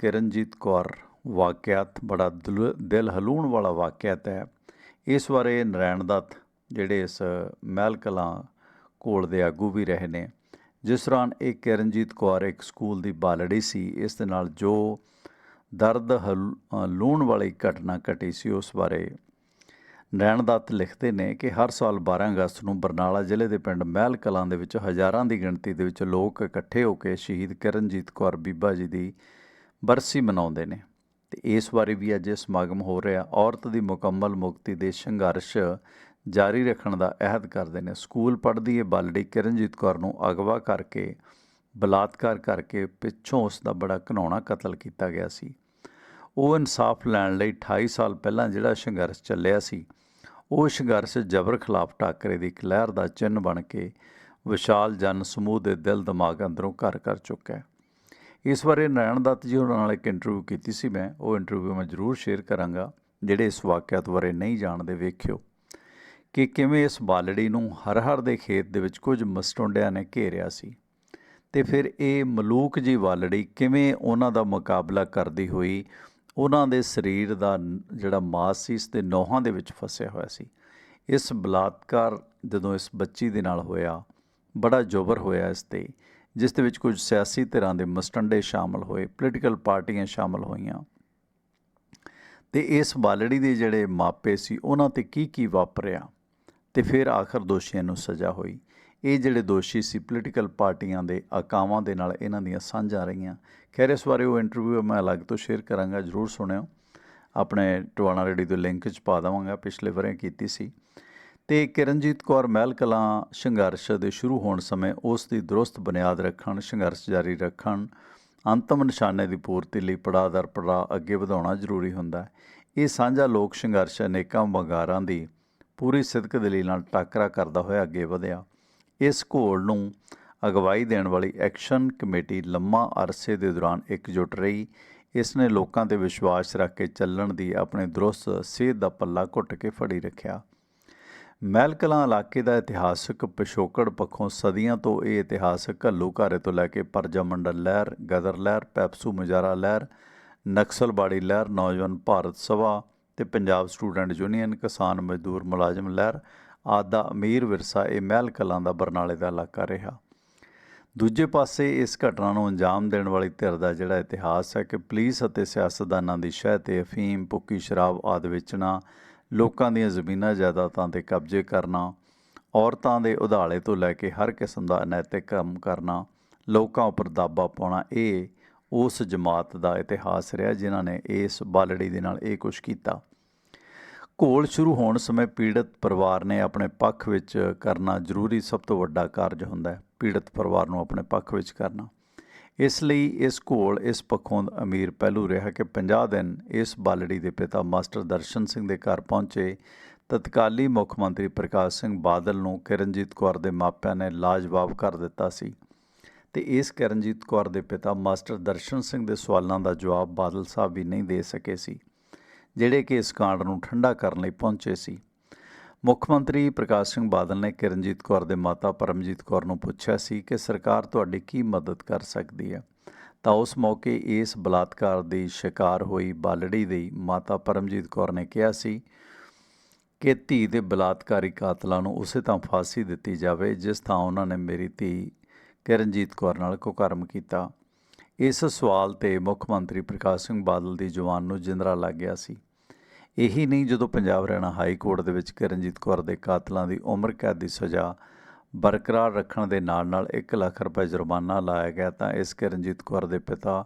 ਕਿਰਨਜੀਤ ਕੌਰ ਵਾਕਿਆਤ ਬੜਾ ਦਿਲ- ਦਿਲ ਹਲੂਣ ਵਾਲਾ ਵਾਕਿਆਤ ਹੈ। ਇਸ ਬਾਰੇ ਨਰੈਣ ਦੱਤ ਜਿਹੜੇ ਇਸ ਮਹਿਲ ਕਲਾਂ ਕੋਲ ਦੇ ਆਗੂ ਵੀ ਰਹੇ ਨੇ। ਜਿਸ ਦੌਰਾਨ ਇਹ ਕਿਰਨਜੀਤ ਕੌਰ ਇੱਕ ਸਕੂਲ ਦੀ ਬਾਲੜੀ ਸੀ ਇਸ ਦੇ ਨਾਲ ਜੋ ਦਰਦ ਹਲ- ਅ, ਲੂਣ ਵਾਲੀ ਘਟਨਾ ਘਟੀ ਸੀ ਉਸ ਬਾਰੇ ਨਰੈਣ ਦੱਤ ਲਿਖਦੇ ਨੇ ਕਿ ਹਰ ਸਾਲ 12 ਅਗਸਤ ਨੂੰ ਬਰਨਾਲਾ ਜ਼ਿਲ੍ਹੇ ਦੇ ਪਿੰਡ ਮਹਿਲ ਕਲਾਂ ਦੇ ਵਿੱਚ ਹਜ਼ਾਰਾਂ ਦੀ ਗਿਣਤੀ ਦੇ ਵਿੱਚ ਲੋਕ ਇਕੱਠੇ ਹੋ ਕੇ ਸ਼ਹੀਦ ਕਿਰਨਜੀਤ ਕੌਰ ਬੀਬਾ ਜੀ ਦੀ ਬਰਸੀ ਮਨਾਉਂਦੇ ਨੇ। ਤੇ ਇਸ ਵਾਰੀ ਵੀ ਅੱਜ ਇਹ ਸਮਾਗਮ ਹੋ ਰਿਹਾ। ਔਰਤ ਦੀ ਮੁਕੰਮਲ ਮੁਕਤੀ ਦੇ ਸੰਘਰਸ਼ ਜਾਰੀ ਰੱਖਣ ਦਾ ਅਹਿਦ ਕਰਦੇ ਨੇ। ਸਕੂਲ ਪੜ੍ਹਦੀ ਇਹ ਬਾਲੜੀ ਕਿਰਨਜੀਤ ਕੌਰ ਨੂੰ ਅਗਵਾ ਕਰਕੇ, ਬਲਾਤਕਾਰ ਕਰਕੇ ਪਿੱਛੋਂ ਉਸ ਦਾ ਬੜਾ ਘਿਨਾਉਣਾ ਕਤਲ ਕੀਤਾ ਗਿਆ ਸੀ। ਉਹ ਇਨਸਾਫ ਲੈਣ ਲਈ 28 ਸਾਲ ਪਹਿਲਾਂ ਜਿਹੜਾ ਸੰਘਰਸ਼ ਚੱਲਿਆ ਸੀ, ਉਹ ਸੰਘਰਸ਼ ਜਬਰ ਖਿਲਾਫ ਟਾਕਰੇ ਦੀ ਇੱਕ ਲਹਿਰ ਦਾ ਚਿੰਨ੍ਹ ਬਣ ਕੇ ਵਿਸ਼ਾਲ ਜਨ ਸਮੂਹ ਦੇ ਦਿਲ ਦਿਮਾਗ ਅੰਦਰੋਂ ਘਰ ਕਰ ਚੁੱਕਾ ਹੈ ਇਸ ਬਾਰੇ ਨਾਰਾਇਣ ਦੱਤ ਜੀ ਉਹਨਾਂ ਨਾਲ ਇੱਕ ਇੰਟਰਵਿਊ ਕੀਤੀ ਸੀ ਮੈਂ। ਉਹ ਇੰਟਰਵਿਊ ਮੈਂ ਜ਼ਰੂਰ ਸ਼ੇਅਰ ਕਰਾਂਗਾ, ਜਿਹੜੇ ਇਸ ਵਾਕਿਆਤ ਬਾਰੇ ਨਹੀਂ ਜਾਣਦੇ, ਵੇਖਿਓ ਕਿ ਕਿਵੇਂ ਇਸ ਬਾਲੜੀ ਨੂੰ ਹਰ ਹਰ ਦੇ ਖੇਤ ਦੇ ਵਿੱਚ ਕੁਝ ਮਸਟੁੰਡਿਆਂ ਨੇ ਘੇਰਿਆ ਸੀ ਤੇ ਫਿਰ ਇਹ ਮਲੂਕ ਜੀ ਵਾਲੜੀ ਕਿਵੇਂ ਉਹਨਾਂ ਦਾ ਮੁਕਾਬਲਾ ਕਰਦੀ ਹੋਈ, ਉਹਨਾਂ ਦੇ ਸਰੀਰ ਦਾ ਜਿਹੜਾ ਮਾਸ ਸੀ, ਇਸ ਦੇ ਨੋਹਾਂ ਦੇ ਵਿੱਚ ਫਸਿਆ ਹੋਇਆ ਸੀ। ਇਸ ਬਲਾਤਕਾਰ ਜਦੋਂ ਇਸ ਬੱਚੀ ਦੇ ਨਾਲ ਹੋਇਆ, ਬੜਾ ਜੋਬਰ ਹੋਇਆ ਇਸ ਤੇ। ਜਿਸ ਦੇ ਵਿੱਚ ਕੁਝ ਸਿਆਸੀ ਧਿਰਾਂ ਦੇ ਮਸਟੰਡੇ ਸ਼ਾਮਲ ਹੋਏ ਪੋਲੀਟੀਕਲ ਪਾਰਟੀਆਂ ਸ਼ਾਮਲ ਹੋਈਆਂ। ਤੇ ਇਸ ਬਾਲੜੀ ਦੇ ਜਿਹੜੇ ਮਾਪੇ ਸੀ, ਉਹਨਾਂ ਤੇ ਕੀ ਕੀ ਵਾਪਰਿਆ? ਤੇ ਫਿਰ ਆਖਰ ਦੋਸ਼ੀਆਂ ਨੂੰ ਸਜ਼ਾ ਹੋਈ। ਇਹ ਜਿਹੜੇ ਦੋਸ਼ੀ ਸੀ ਪੋਲੀਟੀਕਲ ਪਾਰਟੀਆਂ ਦੇ ਆਕਾਵਾਂ ਦੇ ਨਾਲ ਇਹਨਾਂ ਦੀਆਂ ਸਾਂਝਾਂ ਰਹੀਆਂ। ਖੈਰ, ਇਸ ਬਾਰੇ ਉਹ ਇੰਟਰਵਿਊ ਮੈਂ ਅਲੱਗ ਤੋਂ ਸ਼ੇਅਰ ਕਰਾਂਗਾ, ਜਰੂਰ ਸੁਣਿਓ। ਆਪਣੇ ਟਵਾਣਾ ਰੇਡੀ ਦੇ ਲਿੰਕ 'ਚ ਪਾ ਦੇਵਾਂਗਾ, ਪਿਛਲੇ ਵਰੇ ਕੀਤੀ ਸੀ। ਤੇ ਕਿਰਨਜੀਤ ਕੌਰ ਮਹਿਲ ਕਲਾਂ ਸੰਘਰਸ਼ ਦੇ ਸ਼ੁਰੂ ਹੋਣ ਸਮੇਂ ਉਸ ਦੀ ਦਰੁਸਤ ਬੁਨਿਆਦ ਰੱਖਣ, ਸੰਘਰਸ਼ ਜਾਰੀ ਰੱਖਣ, ਅੰਤਮ ਨਿਸ਼ਾਨੇ ਦੀ ਪੂਰਤੀ ਲਈ ਪੜਾਅ ਦਰ ਪੜਾਅ ਅੱਗੇ ਵਧਾਉਣਾ ਜ਼ਰੂਰੀ ਹੁੰਦਾ ਹੈ। ਇਹ ਸਾਂਝਾ ਲੋਕ ਸੰਘਰਸ਼ ਅਨੇਕਾਂ ਵੰਗਾਰਾਂ ਦੀ ਪੂਰੀ ਸਿਦਕ ਦਲੀਲ ਨਾਲ ਟਾਕਰਾ ਕਰਦਾ ਹੋਇਆ ਅੱਗੇ ਵਧਿਆ। ਇਸ ਘੋਲ ਨੂੰ ਅਗਵਾਈ ਦੇਣ ਵਾਲੀ ਐਕਸ਼ਨ ਕਮੇਟੀ ਲੰਮਾ ਅਰਸੇ ਦੇ ਦੌਰਾਨ ਇਕਜੁੱਟ ਰਹੀ। ਇਸ ਨੇ ਲੋਕਾਂ ਤੇ ਵਿਸ਼ਵਾਸ ਰੱਖ ਕੇ ਚੱਲਣ ਦੀ ਆਪਣੇ ਦਰੁਸਤ ਸੇਧ ਦਾ ਪੱਲਾ ਘੁੱਟ ਕੇ ਫੜੀ ਰੱਖਿਆ। ਮਹਿਲ ਕਲਾਂ ਇਲਾਕੇ ਦਾ ਇਤਿਹਾਸਕ ਪਿਛੋਕੜ ਪੱਖੋਂ ਸਦੀਆਂ ਤੋਂ ਇਹ ਇਤਿਹਾਸਕ ਘੱਲੂ ਘਾਰੇ ਤੋਂ ਲੈ ਕੇ ਪਰਜਾ ਮੰਡਲ ਲਹਿਰ, ਗਦਰ ਲਹਿਰ, ਪੈਪਸੂ ਮੁਜ਼ਾਰਾ ਲਹਿਰ ਨਕਸਲਬਾੜੀ ਲਹਿਰ, ਨੌਜਵਾਨ ਭਾਰਤ ਸਭਾ ਤੇ ਪੰਜਾਬ ਸਟੂਡੈਂਟ ਯੂਨੀਅਨ, ਕਿਸਾਨ ਮਜ਼ਦੂਰ ਮੁਲਾਜ਼ਮ ਲਹਿਰ, ਆਦਿ ਦਾ ਅਮੀਰ ਵਿਰਸਾ ਇਹ ਮਹਿਲ ਕਲਾਂ ਦਾ ਬਰਨਾਲੇ ਦਾ ਇਲਾਕਾ ਰਿਹਾ। ਦੂਜੇ ਪਾਸੇ ਇਸ ਘਟਨਾ ਨੂੰ ਅੰਜਾਮ ਦੇਣ ਵਾਲੀ ਧਿਰ ਦਾ ਜਿਹੜਾ ਇਤਿਹਾਸ ਹੈ ਕਿ ਪੁਲਿਸ ਅਤੇ ਸਿਆਸਤਦਾਨਾਂ ਦੀ ਸ਼ਹਿ ਤੇ ਅਫੀਮ ਪੁੱਕੀ ਸ਼ਰਾਬ ਆਦਿ ਵੇਚਣਾ ਲੋਕਾਂ ਦੀਆਂ ਜ਼ਮੀਨਾਂ ਜਾਇਦਾਦਾਂ ਤੇ ਕਬਜ਼ੇ ਕਰਨਾ, ਔਰਤਾਂ ਦੇ ਉਧਾਲੇ ਤੋਂ ਲੈ ਕੇ ਹਰ ਕਿਸਮ ਦਾ ਅਨੈਤਿਕ ਕੰਮ ਕਰਨਾ, ਲੋਕਾਂ ਉੱਪਰ ਦਾਬਾ ਪਾਉਣਾ, ਇਹ ਉਸ ਜਮਾਤ ਦਾ ਇਤਿਹਾਸ ਰਿਹਾ ਜਿਨ੍ਹਾਂ ਨੇ ਇਸ ਬਾਲੜੀ ਦੇ ਨਾਲ ਇਹ ਕੁਝ ਕੀਤਾ। ਘੋਲ ਸ਼ੁਰੂ ਹੋਣ ਸਮੇਂ ਪੀੜਤ ਪਰਿਵਾਰ ਨੇ ਆਪਣੇ ਪੱਖ ਵਿੱਚ ਕਰਨਾ ਜ਼ਰੂਰੀ ਸਭ ਤੋਂ ਵੱਡਾ ਕਾਰਜ ਹੁੰਦਾ ਹੈ, ਪੀੜਤ ਪਰਿਵਾਰ ਨੂੰ ਆਪਣੇ ਪੱਖ ਵਿੱਚ ਕਰਨਾ। ਇਸ ਲਈ ਇਸ ਘੋਲ, ਇਸ ਪੱਖੋਂ ਅਮੀਰ ਪਹਿਲੂ ਰਿਹਾ ਕਿ 50 ਦਿਨ ਇਸ ਬਾਲੜੀ ਦੇ ਪਿਤਾ ਮਾਸਟਰ ਦਰਸ਼ਨ ਸਿੰਘ ਦੇ ਘਰ ਪਹੁੰਚੇ। ਤਤਕਾਲੀ ਮੁੱਖ ਮੰਤਰੀ ਪ੍ਰਕਾਸ਼ ਸਿੰਘ ਬਾਦਲ ਨੂੰ ਕਿਰਨਜੀਤ ਕੌਰ ਦੇ ਮਾਪਿਆਂ ਨੇ ਲਾਜਵਾਬ ਕਰ ਦਿੱਤਾ ਸੀ। ਤੇ ਇਸ ਕਿਰਨਜੀਤ ਕੌਰ ਦੇ ਪਿਤਾ ਮਾਸਟਰ ਦਰਸ਼ਨ ਸਿੰਘ ਦੇ ਸਵਾਲਾਂ ਦਾ ਜਵਾਬ ਬਾਦਲ ਸਾਹਿਬ ਵੀ ਨਹੀਂ ਦੇ ਸਕੇ ਸੀ, ਜਿਹੜੇ ਕਿ ਇਸ ਕਾਂਡ ਨੂੰ ਠੰਡਾ ਕਰਨ ਲਈ ਪਹੁੰਚੇ ਸੀ। ਮੁੱਖ ਮੰਤਰੀ ਪ੍ਰਕਾਸ਼ ਸਿੰਘ ਬਾਦਲ ਨੇ ਕਿਰਨਜੀਤ ਕੌਰ ਦੇ ਮਾਤਾ ਪਰਮਜੀਤ ਕੌਰ ਨੂੰ ਪੁੱਛਿਆ ਸੀ ਕਿ ਸਰਕਾਰ ਤੁਹਾਡੀ ਕੀ ਮਦਦ ਕਰ ਸਕਦੀ ਹੈ। ਤਾਂ ਉਸ ਮੌਕੇ ਇਸ ਬਲਾਤਕਾਰ ਦੀ ਸ਼ਿਕਾਰ ਹੋਈ ਬਾਲੜੀ ਦੀ ਮਾਤਾ ਪਰਮਜੀਤ ਕੌਰ ਨੇ ਕਿਹਾ ਸੀ ਕਿ ਧੀ ਦੇ ਬਲਾਤਕਾਰੀ ਕਾਤਲਾਂ ਨੂੰ ਉਸੇ ਤਾਂ ਫਾਂਸੀ ਦਿੱਤੀ ਜਾਵੇ, ਜਿਸ ਥਾਂ ਉਹਨਾਂ ਨੇ ਮੇਰੀ ਧੀ ਕਿਰਨਜੀਤ ਕੌਰ ਨਾਲ ਕੁਕਰਮ ਕੀਤਾ। ਇਸ ਸਵਾਲ ਤੇ ਮੁੱਖ ਮੰਤਰੀ ਪ੍ਰਕਾਸ਼ ਸਿੰਘ ਬਾਦਲ ਦੀ ਜਵਾਨ ਨੂੰ ਜਿੰਦਰਾ ਲੱਗ ਗਿਆ ਸੀ। ਇਹੀ ਨਹੀਂ ਜਦੋਂ ਪੰਜਾਬ ਹਰਿਆਣਾ ਹਾਈ ਕੋਰਟ ਦੇ ਵਿੱਚ ਕਿਰਨਜੀਤ ਕੌਰ ਦੇ ਕਾਤਲਾਂ ਦੀ ਉਮਰ ਕੈਦ ਦੀ ਸਜ਼ਾ ਬਰਕਰਾਰ ਰੱਖਣ ਦੇ ਨਾਲ-ਨਾਲ 1 ਲੱਖ ਰੁਪਏ ਜੁਰਮਾਨਾ ਲਾਇਆ ਗਿਆ, ਤਾਂ ਇਸ ਕਿਰਨਜੀਤ ਕੌਰ ਦੇ ਪਿਤਾ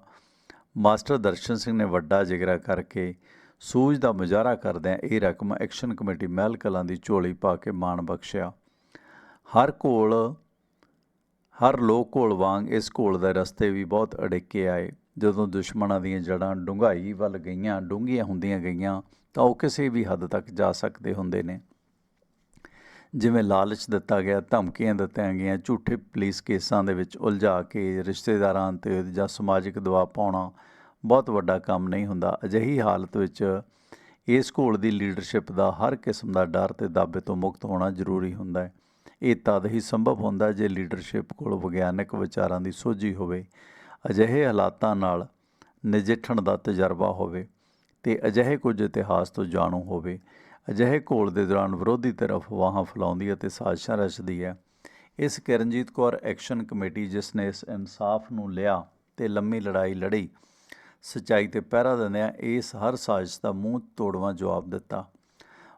ਮਾਸਟਰ ਦਰਸ਼ਨ ਸਿੰਘ ਨੇ ਵੱਡਾ ਜਿਗਰਾ ਕਰਕੇ ਸੂਝ ਦਾ ਮੁਜ਼ਾਹਰਾ ਕਰਦਿਆਂ ਇਹ ਰਕਮ ਐਕਸ਼ਨ ਕਮੇਟੀ ਮਹਿਲ ਕਲਾਂ ਦੀ ਝੋਲੀ ਪਾ ਕੇ ਮਾਣ ਬਖਸ਼ਿਆ। ਹਰ ਘੋਲ ਹਰ ਲੋਕ ਘੋਲ ਵਾਂਗ ਇਸ ਘੋਲ ਦੇ ਰਸਤੇ ਵੀ ਬਹੁਤ ਅੜਿੱਕੇ ਆਏ। ਜਦੋਂ ਦੁਸ਼ਮਣਾਂ ਦੀਆਂ ਜੜਾਂ ਡੂੰਘਾਈ ਵੱਲ ਗਈਆਂ, ਡੂੰਘੀਆਂ ਹੁੰਦੀਆਂ ਗਈਆਂ ਤਾਂ ਉਹ ਕਿਸੇ ਵੀ ਹੱਦ ਤੱਕ ਜਾ ਸਕਦੇ ਹੁੰਦੇ ਨੇ। ਜਿਵੇਂ ਲਾਲਚ ਦਿੱਤਾ ਗਿਆ, ਧਮਕੀਆਂ ਦਿੱਤੀਆਂ ਗਈਆਂ, ਝੂਠੇ ਪੁਲਿਸ ਕੇਸਾਂ ਦੇ ਵਿੱਚ ਉਲਝਾ ਕੇ ਰਿਸ਼ਤੇਦਾਰਾਂ ਤੇ ਜਾਂ ਸਮਾਜਿਕ ਦਬਾਅ ਪਾਉਣਾ ਬਹੁਤ ਵੱਡਾ ਕੰਮ ਨਹੀਂ ਹੁੰਦਾ। ਅਜਿਹੀ ਹਾਲਤ ਵਿੱਚ ਇਸ ਘੋਲ ਦੀ ਲੀਡਰਸ਼ਿਪ ਦਾ ਹਰ ਕਿਸਮ ਦਾ ਡਰ ਤੇ ਦਾਬੇ ਤੋਂ ਮੁਕਤ ਹੋਣਾ ਜ਼ਰੂਰੀ ਹੁੰਦਾ ਹੈ। ਇਹ ਤਦ ਹੀ ਸੰਭਵ ਹੁੰਦਾ ਜੇ ਲੀਡਰਸ਼ਿਪ ਕੋਲ ਵਿਗਿਆਨਕ ਵਿਚਾਰਾਂ ਦੀ ਸੋਝੀ ਹੋਵੇ। ਅਜਿਹੇ ਹਾਲਾਤਾਂ ਨਾਲ ਨਜਿੱਠਣ ਦਾ ਤਜਰਬਾ ਹੋਵੇ। ਤੇ ਅਜਿਹੇ ਕੁਝ ਇਤਿਹਾਸ ਤੋਂ ਜਾਣੂ ਹੋਵੇ। ਅਜਿਹੇ ਘੋਲ ਦੇ ਦੌਰਾਨ ਵਿਰੋਧੀ ਤਰਫ ਵਾਹਾਂ ਫੈਲਾਉਂਦੀ ਹੈ ਤੇ ਸਾਜ਼ਿਸ਼ਾਂ ਰਚਦੀ ਹੈ। ਇਸ ਕਿਰਨਜੀਤ ਕੌਰ ਐਕਸ਼ਨ ਕਮੇਟੀ ਜਿਸ ਨੇ ਇਸ ਇਨਸਾਫ ਨੂੰ ਲਿਆ ਤੇ ਲੰਮੀ ਲੜਾਈ ਲੜੀ, ਸਚਾਈ ਤੇ ਪਹਿਰਾ ਦਿੰਦਿਆਂ ਇਸ ਹਰ ਸਾਜ਼ਿਸ਼ ਦਾ ਮੂੰਹ ਤੋੜਵਾਂ ਜਵਾਬ ਦਿੱਤਾ।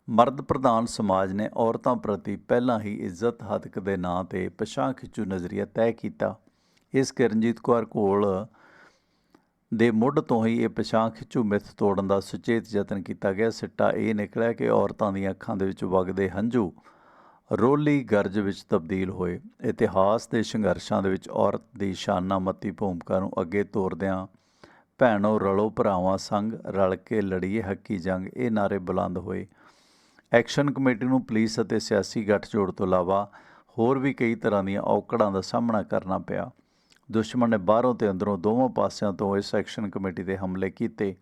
ਮਰਦ ਪ੍ਰਧਾਨ ਸਮਾਜ ਨੇ ਔਰਤਾਂ ਪ੍ਰਤੀ ਪਹਿਲਾਂ ਹੀ ਇੱਜ਼ਤ ਹੱਕ ਦੇ ਨਾਂ ਤੇ ਪਛਾਣ ਖਿੱਚੂ ਨਜ਼ਰੀਆ ਤੈਅ ਕੀਤਾ। ਇਸ ਕਿਰਨਜੀਤ ਕੌਰ ਘੋਲ ਦੇ ਮੁੱਢ ਤੋਂ ਹੀ ਇਹ ਪਛਾਣ ਖਿੱਚੂ ਮਿੱਥ ਤੋੜਨ ਦਾ ਸੁਚੇਤ ਯਤਨ ਕੀਤਾ ਗਿਆ। ਸਿੱਟਾ ਇਹ ਨਿਕਲਿਆ ਕਿ ਔਰਤਾਂ ਦੀਆਂ ਅੱਖਾਂ ਦੇ ਵਿੱਚ ਵਗਦੇ ਹੰਝੂ ਰੋਲੀ ਗਰਜ ਵਿੱਚ ਤਬਦੀਲ ਹੋਏ। ਇਤਿਹਾਸ ਦੇ ਸੰਘਰਸ਼ਾਂ ਦੇ ਵਿੱਚ ਔਰਤ ਦੀ ਸ਼ਾਨਾਮਤੀ ਭੂਮਿਕਾ ਨੂੰ ਅੱਗੇ ਤੋਰਦਿਆਂ ਭੈਣੋ ਰਲੋ ਭਰਾਵਾਂ ਸੰਗ ਰਲ ਕੇ ਲੜੀਏ ਹੱਕੀ ਜੰਗ, ਇਹ ਨਾਰੇ ਬੁਲੰਦ ਹੋਏ। ਐਕਸ਼ਨ ਕਮੇਟੀ ਨੂੰ ਪੁਲਿਸ ਅਤੇ ਸਿਆਸੀ ਗੱਠਜੋੜ ਤੋਂ ਇਲਾਵਾ ਹੋਰ ਵੀ ਕਈ ਤਰ੍ਹਾਂ ਦੀਆਂ ਔਕੜਾਂ ਦਾ ਸਾਹਮਣਾ ਕਰਨਾ ਪਿਆ। ਦੁਸ਼ਮਣ ਨੇ ਬਾਹਰੋਂ ਤੇ ਅੰਦਰੋਂ ਦੋਵਾਂ ਪਾਸਿਆਂ ਤੋਂ ਇਸ ਐਕਸ਼ਨ ਕਮੇਟੀ ਤੇ ਹਮਲੇ ਕੀਤੇ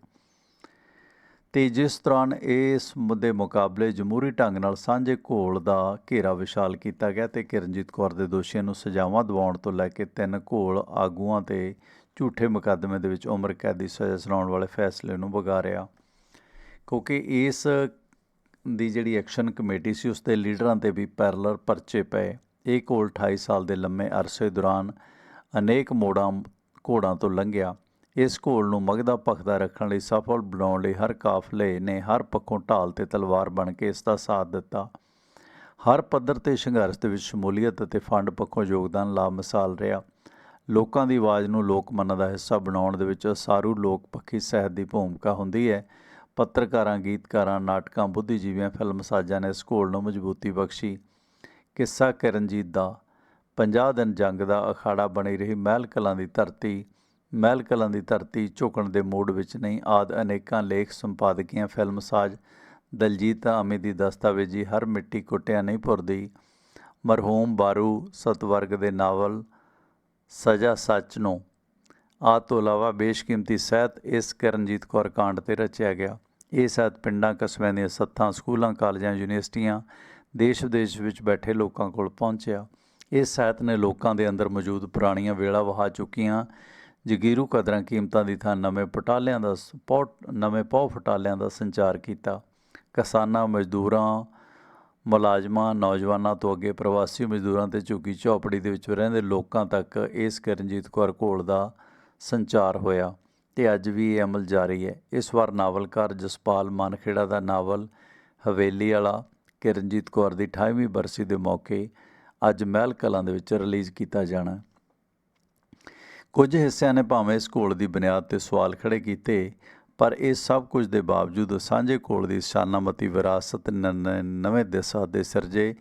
ਤੇ ਜਿਸ ਦੌਰਾਨ ਇਸ ਮੁੱਦੇ ਮੁਕਾਬਲੇ ਜਮਹੂਰੀ ਢੰਗ ਨਾਲ ਸਾਂਝੇ ਘੋਲ ਦਾ ਘੇਰਾ ਵਿਸ਼ਾਲ ਕੀਤਾ ਗਿਆ ਤੇ ਕਿਰਨਜੀਤ ਕੌਰ ਦੇ ਦੋਸ਼ੀਆਂ ਨੂੰ ਸਜ਼ਾਵਾਂ ਦਿਵਾਉਣ ਤੋਂ ਲੈ ਕੇ ਤਿੰਨ ਘੋਲ ਆਗੂਆਂ ਤੇ ਝੂਠੇ ਮੁਕੱਦਮੇ ਦੇ ਵਿੱਚ ਉਮਰ ਕੈਦ ਦੀ ਸਜ਼ਾ ਸੁਣਾਉਣ ਵਾਲੇ ਫੈਸਲੇ ਨੂੰ ਵਿਗਾੜਿਆ। ਕਿਉਂਕਿ ਇਸ ਦੀ ਜਿਹੜੀ ਐਕਸ਼ਨ ਕਮੇਟੀ ਸੀ, ਉਸ ਦੇ ਲੀਡਰਾਂ ਤੇ ਵੀ ਪੈਰਲਰ ਪਰਚੇ ਪਏ। ਇਹ ਘੋਲ 28 ਸਾਲ ਦੇ ਲੰਮੇ ਅਰਸੇ ਦੌਰਾਨ ਅਨੇਕ ਮੋੜਾਂ, ਘੋੜਾਂ ਤੋਂ ਲੰਘਿਆ। ਇਸ ਘੋਲ ਨੂੰ ਮਗਦਾ ਭਖਦਾ ਰੱਖਣ ਲਈ ਸਫਲ ਬਣਾਉਣ ਲਈ ਹਰ ਕਾਫਲੇ ਨੇ ਹਰ ਪੱਖੋਂ ਢਾਲ ਤੇ ਤਲਵਾਰ ਬਣ ਕੇ ਇਸ ਦਾ ਸਾਥ ਦਿੱਤਾ। ਹਰ ਪੱਧਰ ਤੇ ਸੰਘਰਸ਼ ਦੇ ਵਿੱਚ ਸ਼ਮੂਲੀਅਤ ਅਤੇ ਫੰਡ ਪੱਖੋਂ ਯੋਗਦਾਨ ਲਾ ਮਿਸਾਲ ਰਿਹਾ। ਲੋਕਾਂ ਦੀ ਆਵਾਜ਼ ਨੂੰ ਲੋਕ ਮਨ ਦਾ ਹਿੱਸਾ ਬਣਾਉਣ ਦੇ ਵਿੱਚ ਸਾਰੂ ਲੋਕ ਪੱਖੀ ਸਹਿਤ ਦੀ ਭੂਮਿਕਾ ਹੁੰਦੀ ਹੈ। ਪੱਤਰਕਾਰਾਂ, ਗੀਤਕਾਰਾਂ, ਨਾਟਕਾਂ, ਬੁੱਧੀਜੀਵੀਆਂ, ਫਿਲਮ ਸਾਜ਼ਾਂ ਨੇ ਇਸ ਘੋਲ ਨੂੰ ਮਜ਼ਬੂਤੀ ਬਖਸ਼ੀ। ਕਿੱਸਾ ਕਿਰਨਜੀਤ ਦਾ 50 ਦਿਨ ਜੰਗ ਦਾ ਅਖਾੜਾ ਬਣੀ ਰਹੀ ਮਹਿਲ ਕਲਾਂ ਦੀ ਧਰਤੀ। ਮਹਿਲ ਕਲਾਂ ਦੀ ਧਰਤੀ ਝੁਕਣ ਦੇ ਮੂਡ ਵਿੱਚ ਨਹੀਂ, ਆਦ ਅਨੇਕਾਂ ਲੇਖ ਸੰਪਾਦਕੀਆਂ ਫਿਲਮਸਾਜ ਦਲਜੀਤ ਆਮੀ ਦੀ ਦਸਤਾਵੇਜੀ ਹਰ ਮਿੱਟੀ ਕੁੱਟਿਆ ਨਹੀਂ ਭੁਰਦੀ। ਮਰਹੂਮ ਬਾਰੂ ਸਤਵਰਗ ਦੇ ਨਾਵਲ, ਸਜ਼ਾ ਸੱਚ ਨੂੰ। ਆ ਤੋਂ ਇਲਾਵਾ ਬੇਸ਼ਕੀਮਤੀ ਸਹਿਤ ਇਸ ਕਰਨਜੀਤ ਕੌਰ ਕਾਂਡ ਤੇ ਰਚਿਆ ਗਿਆ। ਇਹ ਸਾਹਿਤ ਪਿੰਡਾਂ, ਕਸਬਿਆਂ ਦੀਆਂ ਸੱਥਾਂ, ਸਕੂਲਾਂ, ਕਾਲਜਾਂ, ਯੂਨੀਵਰਸਿਟੀਆਂ ਦੇਸ਼ ਵਿਦੇਸ਼ ਵਿੱਚ ਬੈਠੇ ਲੋਕਾਂ ਕੋਲ ਪਹੁੰਚਿਆ। ਇਸ ਸਾਹਿਤ ਨੇ ਲੋਕਾਂ ਦੇ ਅੰਦਰ ਮੌਜੂਦ ਪੁਰਾਣੀਆਂ ਵੇਲਾ ਵਹਾ ਚੁੱਕੀਆਂ। ਜਗੀਰੂ ਕਦਰਾਂ ਕੀਮਤਾਂ ਦੀ ਥਾਂ ਨਵੇਂ ਪਟਾਲਿਆਂ ਦਾ ਸਪੋਟ ਨਵੇਂ ਪੌ ਫਟਾਲਿਆਂ ਦਾ ਸੰਚਾਰ ਕੀਤਾ। ਕਿਸਾਨਾਂ, ਮਜ਼ਦੂਰਾਂ, ਮੁਲਾਜ਼ਮਾਂ, ਨੌਜਵਾਨਾਂ ਤੋਂ ਅੱਗੇ ਪ੍ਰਵਾਸੀ ਮਜ਼ਦੂਰਾਂ ਤੇ ਝੁੱਗੀ ਝੌਪੜੀ ਦੇ ਵਿੱਚ ਰਹਿੰਦੇ ਲੋਕਾਂ ਤੱਕ ਇਸ ਕਰਨਜੀਤ ਕੌਰ ਘੋਲ ਦਾ ਸੰਚਾਰ ਹੋਇਆ ਤੇ ਅੱਜ ਵੀ ਇਹ ਅਮਲ ਜਾਰੀ ਹੈ। ਇਸ ਵਾਰ ਨਾਵਲਕਾਰ ਜਸਪਾਲ ਮਾਨਖੇੜਾ ਦਾ ਨਾਵਲ ਹਵੇਲੀ ਵਾਲਾ ਕਿਰਨਜੀਤ ਕੌਰ ਦੀ 28ਵੀਂ ਬਰਸੀ ਦੇ ਮੌਕੇ ਅੱਜ ਮਹਿਲ ਕਲਾਂ ਦੇ ਵਿੱਚ ਰਿਲੀਜ਼ ਕੀਤਾ ਜਾਣਾ। ਕੁਝ ਹਿੱਸਿਆਂ ਨੇ ਭਾਵੇਂ ਇਸ ਘੋਲ ਦੀ ਬੁਨਿਆਦ ਤੇ ਸਵਾਲ ਖੜੇ ਕੀਤੇ, ਪਰ ਇਹ ਸਭ ਕੁਝ ਦੇ ਬਾਵਜੂਦ ਸਾਂਝੇ ਘੋਲ ਦੀ ਸ਼ਾਨਾਮਤੀ, ਵਿਰਾਸਤ ਨ- ਨਵੇਂ ਦਿਸ਼ਾ ਦੇ ਸਿਰਜੇ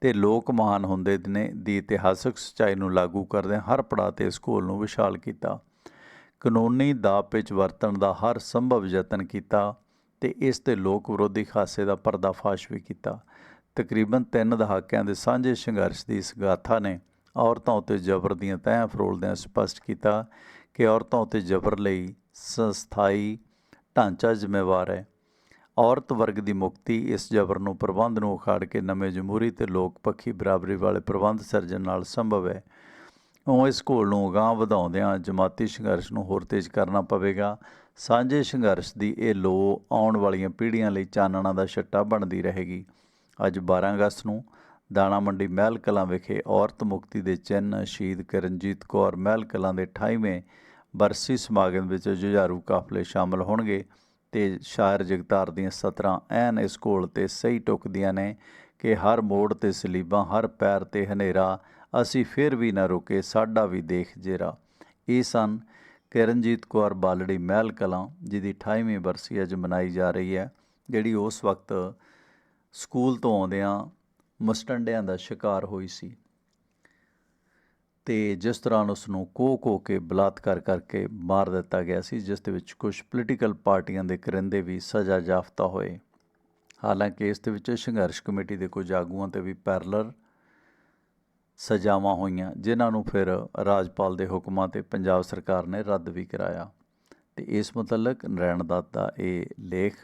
ਤੇ ਲੋਕ ਮਹਾਨ ਹੁੰਦੇ ਨੇ ਦੀ ਇਤਿਹਾਸਕ ਸੱਚਾਈ ਨੂੰ ਲਾਗੂ ਕਰਦੇ ਹਰ ਪੜਾਅ ਤੇ ਇਸ ਘੋਲ ਨੂੰ ਵਿਸ਼ਾਲ ਕੀਤਾ। ਕਾਨੂੰਨੀ ਦਾਅ ਵਿੱਚ ਵਰਤਣ ਦਾ ਹਰ ਸੰਭਵ ਯਤਨ ਕੀਤਾ ਤੇ ਇਸ ਤੇ ਲੋਕ ਵਿਰੋਧੀ ਖਾਸੇ ਦਾ ਪਰਦਾਫਾਸ਼ ਵੀ ਕੀਤਾ। ਤਕਰੀਬਨ ਤਿੰਨ ਦਹਾਕਿਆਂ ਦੇ ਸਾਂਝੇ ਸੰਘਰਸ਼ ਦੀ ਇਸ ਗਾਥਾ ਨੇ ਔਰਤਾਂ ਉੱਤੇ ਜ਼ਬਰ ਦੀਆਂ ਤਹਿਆਂ ਫਰੋਲਦਿਆਂ ਸਪਸ਼ਟ ਕੀਤਾ ਕਿ ਔਰਤਾਂ ਉੱਤੇ ਜ਼ਬਰ ਲਈ ਸੰਸਥਾਈ ਢਾਂਚਾ ਜ਼ਿੰਮੇਵਾਰ ਹੈ। ਔਰਤ ਵਰਗ ਦੀ ਮੁਕਤੀ ਇਸ ਜ਼ਬਰ ਨੂੰ ਪ੍ਰਬੰਧ ਨੂੰ ਉਖਾੜ ਕੇ ਨਵੇਂ ਜਮਹੂਰੀ ਤੇ ਲੋਕ ਪੱਖੀ ਬਰਾਬਰੀ ਵਾਲੇ ਪ੍ਰਬੰਧ ਸਿਰਜਣ ਨਾਲ ਸੰਭਵ ਹੈ। ਉਹ ਇਸ ਘੋਲ ਨੂੰ ਅਗਾਂਹ ਵਧਾਉਂਦਿਆਂ ਜਮਾਤੀ ਸੰਘਰਸ਼ ਨੂੰ ਹੋਰ ਤੇਜ਼ ਕਰਨਾ ਪਵੇਗਾ। ਸਾਂਝੇ ਸੰਘਰਸ਼ ਦੀ ਇਹ ਲੋ ਆਉਣ ਵਾਲੀਆਂ ਪੀੜ੍ਹੀਆਂ ਲਈ ਚਾਨਣਾ ਦਾ ਛੱਟਾ ਬਣਦੀ ਰਹੇਗੀ। ਅੱਜ 12 ਅਗਸਤ ਨੂੰ ਦਾਣਾ ਮੰਡੀ ਮਹਿਲ ਕਲਾਂ ਵਿਖੇ ਔਰਤ ਮੁਕਤੀ ਦੇ ਚਿੰਨ੍ਹ ਸ਼ਹੀਦ ਕਰਨਜੀਤ ਕੌਰ ਮਹਿਲ ਕਲਾਂ ਦੇ 28ਵੇਂ ਬਰਸੀ ਸਮਾਗਮ ਵਿੱਚ ਜੁਝਾਰੂ ਕਾਫਲੇ ਸ਼ਾਮਲ ਹੋਣਗੇ ਤੇ ਸ਼ਾਇਰ ਜਗਤਾਰ ਦੀਆਂ ਸਤਰਾਂ ਐਨ ਇਸ ਘੋਲ ਤੇ ਸਹੀ ਟੁਕਦੀਆਂ ਨੇ ਕਿ ਹਰ ਮੋੜ ਤੇ ਸਲੀਬਾਂ, ਹਰ ਪੈਰ ਤੇ ਹਨੇਰਾ, ਅਸੀਂ ਫਿਰ ਵੀ ਨਾ ਰੁਕੇ, ਸਾਡਾ ਵੀ ਦੇਖ ਜੇਰਾ। ਇਹ ਸਨ ਕਿਰਨਜੀਤ ਕੌਰ ਬਾਲੜੀ ਮਹਿਲ ਕਲਾਂ, ਜਿਹਦੀ 28ਵੀਂ ਬਰਸੀ ਅੱਜ ਮਨਾਈ ਜਾ ਰਹੀ ਹੈ, ਜਿਹੜੀ ਉਸ ਵਕਤ ਸਕੂਲ ਤੋਂ ਆਉਂਦਿਆਂ ਮਸਟੰਡਿਆਂ ਦਾ ਸ਼ਿਕਾਰ ਹੋਈ ਸੀ ਤੇ ਜਿਸ ਦੌਰਾਨ ਉਸ ਨੂੰ ਕੋਹ ਕੋਹ ਕੇ ਬਲਾਤਕਾਰ ਕਰਕੇ ਮਾਰ ਦਿੱਤਾ ਗਿਆ ਸੀ, ਜਿਸ ਦੇ ਵਿੱਚ ਕੁਝ ਪੋਲੀਟੀਕਲ ਪਾਰਟੀਆਂ ਦੇ ਕਰਿੰਦੇ ਵੀ ਸਜ਼ਾ ਜਾਫਤਾ ਹੋਏ। ਹਾਲਾਂਕਿ ਇਸ ਦੇ ਵਿੱਚ ਸੰਘਰਸ਼ ਕਮੇਟੀ ਦੇ ਕੁਝ ਆਗੂਆਂ ਤੇ ਵੀ ਪੈਰਲਰ ਸਜ਼ਾਵਾਂ ਹੋਈਆਂ, ਜਿਨ੍ਹਾਂ ਨੂੰ ਫਿਰ ਰਾਜਪਾਲ ਦੇ ਹੁਕਮਾਂ ਤੇ ਪੰਜਾਬ ਸਰਕਾਰ ਨੇ ਰੱਦ ਵੀ ਕਰਾਇਆ। ਤੇ ਇਸ ਮੁਤਲਕ ਨਰੈਣ ਦੱਤ ਦਾ ਇਹ ਲੇਖ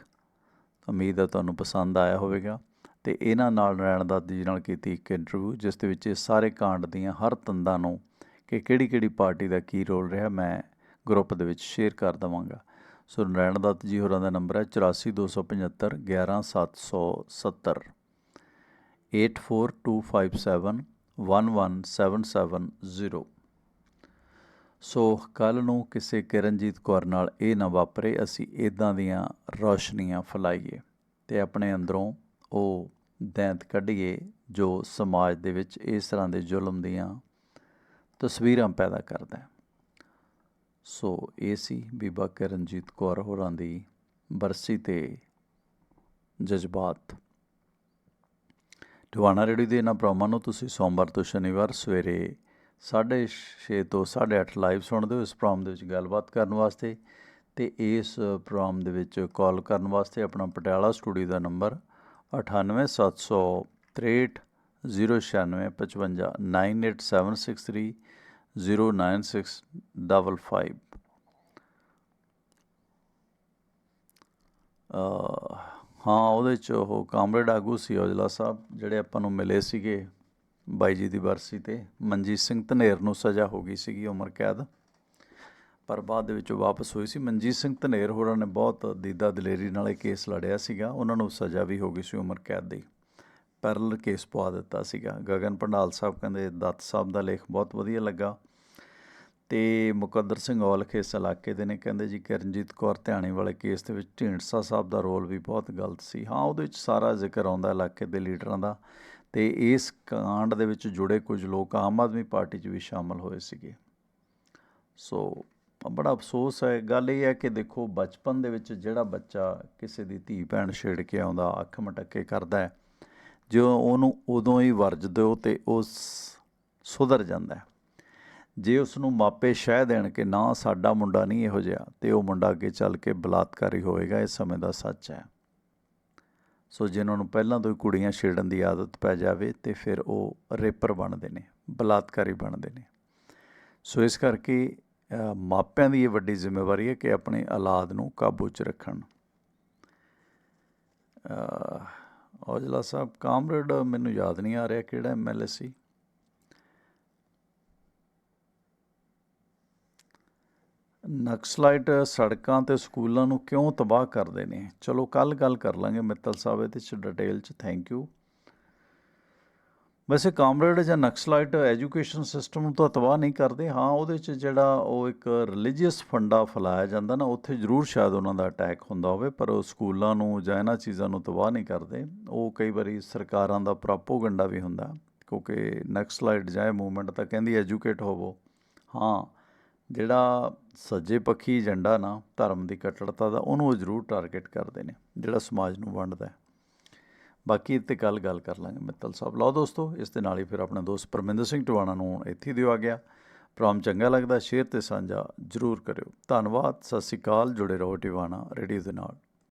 ਉਮੀਦ ਹੈ ਤੁਹਾਨੂੰ ਪਸੰਦ ਆਇਆ ਹੋਵੇਗਾ। ਤੇ ਇਹਨਾਂ ਨਾਲ ਨਰੈਣ ਦੱਤ ਜੀ ਨਾਲ ਕੀਤੀ ਇੱਕ ਇੰਟਰਵਿਊ ਜਿਸ ਦੇ ਵਿੱਚ ਇਹ ਸਾਰੇ ਕਾਂਡ ਦੀਆਂ ਹਰ ਤੰਦਾਂ ਨੂੰ ਕਿ ਕਿਹੜੀ ਕਿਹੜੀ ਪਾਰਟੀ ਦਾ ਕੀ ਰੋਲ ਰਿਹਾ, ਮੈਂ ਗਰੁੱਪ ਦੇ ਵਿੱਚ ਸ਼ੇਅਰ ਕਰ ਦਵਾਂਗਾ। ਸੋ ਨਰੈਣ ਦੱਤ ਜੀ ਹੋਰਾਂ ਦਾ ਨੰਬਰ ਹੈ 84275 11770 84257 11770 ਸੋ ਕੱਲ ਨੂੰ ਕਿਸੇ ਕਿਰਨਜੀਤ ਕੌਰ ਨਾਲ ਇਹ ਨਾ ਵਾਪਰੇ, ਅਸੀਂ ਇਦਾਂ ਦੀਆਂ ਰੌਸ਼ਨੀਆਂ ਫੈਲਾਈਏ ਤੇ ਆਪਣੇ ਅੰਦਰੋਂ ਉਹ ਦੈਂਤ ਕੱਢੀਏ ਜੋ ਸਮਾਜ ਦੇ ਵਿੱਚ ਇਸ ਤਰ੍ਹਾਂ ਦੇ ਜ਼ੁਲਮ ਦੀਆਂ ਤਸਵੀਰਾਂ ਪੈਦਾ ਕਰਦਾ ਹੈ। ਸੋ ਇਹ ਸੀ ਬੀਬਾ ਕਿਰਨਜੀਤ ਕੌਰ ਹੋਰਾਂ ਦੀ ਬਰਸੀ ਤੇ ਜਜ਼ਬਾਤ। ਟਿਵਾਣਾ ਰੇਡੀਓ ਦੇ ਇਹਨਾਂ ਪ੍ਰੋਗਰਾਮਾਂ ਨੂੰ ਤੁਸੀਂ ਸੋਮਵਾਰ ਤੋਂ ਸ਼ਨੀਵਾਰ ਸਵੇਰੇ 6:30 ਤੋਂ 8:30 ਲਾਈਵ ਸੁਣਦੇ ਹੋ ਇਸ ਪ੍ਰੋਗਰਾਮ ਦੇ ਵਿੱਚ ਗੱਲਬਾਤ ਕਰਨ ਵਾਸਤੇ ਤੇ ਇਸ ਪ੍ਰੋਗਰਾਮ ਦੇ ਵਿੱਚ ਕਾਲ ਕਰਨ ਵਾਸਤੇ ਆਪਣਾ ਪਟਿਆਲਾ ਸਟੂਡੀਓ ਦਾ ਨੰਬਰ 98763 09655 98763 09655 ਅਹ, ਹਾਂ, ਉਹਦੇ ਚ ਉਹ ਕਾਮਰੇਡ ਆਗੂ ਸੀ ਔਜਲਾ ਸਾਹਿਬ, ਜਿਹੜੇ ਆਪਾਂ ਨੂੰ ਮਿਲੇ ਸੀਗੇ ਬਾਈ ਜੀ ਦੀ ਬਰਸੀ ਤੇ ਮਨਜੀਤ ਸਿੰਘ ਧਨੇਰ ਨੂੰ ਸਜ਼ਾ ਹੋ ਗਈ ਸੀਗੀ ਉਮਰ ਕੈਦ। ਪਰ ਬਾਅਦ ਦੇ ਵਿੱਚ ਉਹ ਵਾਪਸ ਹੋਈ ਸੀ। ਮਨਜੀਤ ਸਿੰਘ ਧਨੇਰ ਹੋਰਾਂ ਨੇ ਬਹੁਤ ਦੀਦਾ ਦਲੇਰੀ ਨਾਲ ਇਹ ਕੇਸ ਲੜਿਆ ਸੀਗਾ। ਉਹਨਾਂ ਨੂੰ ਸਜ਼ਾ ਵੀ ਹੋ ਗਈ ਸੀ ਉਮਰ ਕੈਦ ਦੀ। ਪੈਰਲ ਕੇਸ ਪਵਾ ਦਿੱਤਾ ਸੀਗਾ। ਗਗਨ ਭੰਡਾਲ ਸਾਹਿਬ ਕਹਿੰਦੇ, ਦੱਤ ਸਾਹਿਬ ਦਾ ਲੇਖ ਬਹੁਤ ਵਧੀਆ ਲੱਗਾ। ਤੇ ਮੁਕੱਦਰ ਸਿੰਘ ਔਲਖ ਇਸ ਇਲਾਕੇ ਦੇ ਨੇ। ਕਹਿੰਦੇ, ਜੀ, ਕਿਰਨਜੀਤ ਕੌਰ ਧਿਆਣੀ ਵਾਲੇ ਕੇਸ ਦੇ ਵਿੱਚ ਢੀਂਡਸਾ ਸਾਹਿਬ ਦਾ ਰੋਲ ਵੀ ਬਹੁਤ ਗਲਤ ਸੀ। ਹਾਂ, ਉਹਦੇ ਵਿੱਚ ਸਾਰਾ ਜ਼ਿਕਰ ਆਉਂਦਾ ਇਲਾਕੇ ਦੇ ਲੀਡਰਾਂ ਦਾ। ਤੇ ਇਸ ਕਾਂਡ ਦੇ ਵਿੱਚ ਜੁੜੇ ਕੁਝ ਲੋਕ ਆਮ ਆਦਮੀ ਪਾਰਟੀ 'ਚ ਵੀ ਸ਼ਾਮਲ ਹੋਏ ਸੀਗੇ। ਸੋ ਬੜਾ ਅਫਸੋਸ ਹੈ। ਗੱਲ ਇਹ ਹੈ ਕਿ ਦੇਖੋ, ਬਚਪਨ ਦੇ ਵਿੱਚ ਜਿਹੜਾ ਬੱਚਾ ਕਿਸੇ ਦੀ ਧੀ, ਭੈਣ ਛੇੜ ਕੇ ਆਉਂਦਾ, ਅੱਖ ਮਟੱਕੇ ਕਰਦਾ ਹੈ, ਜੋ ਉਹਨੂੰ ਉਦੋਂ ਹੀ ਵਰਜ ਦਿਓ ਤੇ ਉਹ ਸ- ਸੁਧਰ ਜਾਂਦਾ ਜੇ ਉਸ ਨੂੰ ਮਾਪੇ ਸ਼ਹਿ ਦੇਣ ਕਿ ਨਾ, ਸਾਡਾ ਮੁੰਡਾ ਨਹੀਂ ਇਹੋ ਜਿਹਾ, ਤੇ ਉਹ ਮੁੰਡਾ ਅੱਗੇ ਚੱਲ ਕੇ ਬਲਾਤਕਾਰੀ ਹੋਏਗਾ, ਇਹ ਸਮੇਂ ਦਾ ਸੱਚ ਹੈ। ਸੋ ਜਿਨ੍ਹਾਂ ਨੂੰ ਪਹਿਲਾਂ ਤੋਂ ਹੀ ਕੁੜੀਆਂ ਛੇੜਨ ਦੀ ਆਦਤ ਪੈ ਜਾਵੇ ਤੇ ਫਿਰ ਉਹ ਰੇਪਰ ਬਣਦੇ ਨੇ, ਬਲਾਤਕਾਰੀ ਬਣਦੇ ਨੇ। ਸੋ ਇਸ ਕਰਕੇ ਮਾਪਿਆਂ ਦੀ ਇਹ ਵੱਡੀ ਜ਼ਿੰਮੇਵਾਰੀ ਹੈ ਕਿ ਆਪਣੇ ਔਲਾਦ ਨੂੰ ਕਾਬੂ 'ਚ ਰੱਖਣ। ਔਜਲਾ ਸਾਹਿਬ, ਕਾਮਰੇਡ ਮੈਨੂੰ ਯਾਦ ਨਹੀਂ ਆ ਰਿਹਾ ਕਿਹੜਾ ਐਮਐਲਏ ਸੀ। ਨਕਸਲਾਈਟ ਸੜਕਾਂ ਤੇ ਸਕੂਲਾਂ ਨੂੰ ਕਿਉਂ ਤਬਾਹ ਕਰਦੇ ਨੇ? ਚਲੋ ਕੱਲ ਗੱਲ ਕਰ ਲਾਂਗੇ ਮਿੱਤਲ ਸਾਹਿਬ, ਇਹਦੇ ਚ ਡਿਟੇਲ ਚ। ਥੈਂਕ ਯੂ ਵੈਸੇ ਕਾਮਰੇਡ ਜਾਂ ਨਕਸਲਾਈਟ ਐਜੂਕੇਸ਼ਨ ਸਿਸਟਮ ਨੂੰ ਤਾਂ ਤਬਾਹ ਨਹੀਂ ਕਰਦੇ। ਹਾਂ, ਉਹਦੇ ਚ ਜਿਹੜਾ ਉਹ ਇੱਕ ਰਿਲੀਜੀਅਸ ਫੰਡਾ ਫੈਲਾਇਆ ਜਾਂਦਾ ਨਾ, ਉੱਥੇ ਜ਼ਰੂਰ ਸ਼ਾਇਦ ਉਹਨਾਂ ਦਾ ਅਟੈਕ ਹੁੰਦਾ ਹੋਵੇ, ਪਰ ਉਹ ਸਕੂਲਾਂ ਨੂੰ ਜਾਂ ਇਹਨਾਂ ਚੀਜ਼ਾਂ ਨੂੰ ਤਬਾਹ ਨਹੀਂ ਕਰਦੇ। ਉਹ ਕਈ ਵਾਰੀ ਸਰਕਾਰਾਂ ਦਾ ਪ੍ਰਾਪੋਗੰਡਾ ਵੀ ਹੁੰਦਾ, ਕਿਉਂਕਿ ਨਕਸਲਾਈਟ ਜਾਂ ਇਹ ਮੂਵਮੈਂਟ ਤਾਂ ਕਹਿੰਦੀ ਐਜੂਕੇਟ ਹੋਵੋ। ਹਾਂ ਜਿਹੜਾ ਸੱਜੇ ਪੱਖੀ ਏਜੰਡਾ ਨਾ ਧਰਮ ਦੀ ਕੱਟੜਤਾ ਦਾ, ਉਹਨੂੰ ਉਹ ਜ਼ਰੂਰ ਟਾਰਗੇਟ ਕਰਦੇ ਨੇ, ਜਿਹੜਾ ਸਮਾਜ ਨੂੰ ਵੰਡਦਾ ਹੈ। ਬਾਕੀ ਇਹ 'ਤੇ ਕੱਲ ਗੱਲ ਕਰ ਲਾਂਗੇ ਮਿੱਤਲ ਸਾਹਿਬ। ਲਓ ਦੋਸਤੋ, ਇਸ ਦੇ ਨਾਲ ਹੀ ਫਿਰ ਆਪਣਾ ਦੋਸਤ ਪਰਮਿੰਦਰ ਸਿੰਘ ਟਵਾਣਾ ਨੂੰ ਇੱਥੇ ਹੀ ਦਿਓ ਆ ਗਿਆ। ਪ੍ਰੋਗਰਾਮ ਚੰਗਾ ਲੱਗਦਾ, ਸ਼ੇਅਰ ਤੇ ਸਾਂਝਾ ਜ਼ਰੂਰ ਕਰਿਓ। ਧੰਨਵਾਦ, ਸਤਿ ਸ਼੍ਰੀ ਅਕਾਲ, ਜੁੜੇ ਰਹੋ ਟਿਵਾਣਾ ਰੇਡੀਓ ਦੇ ਨਾਲ।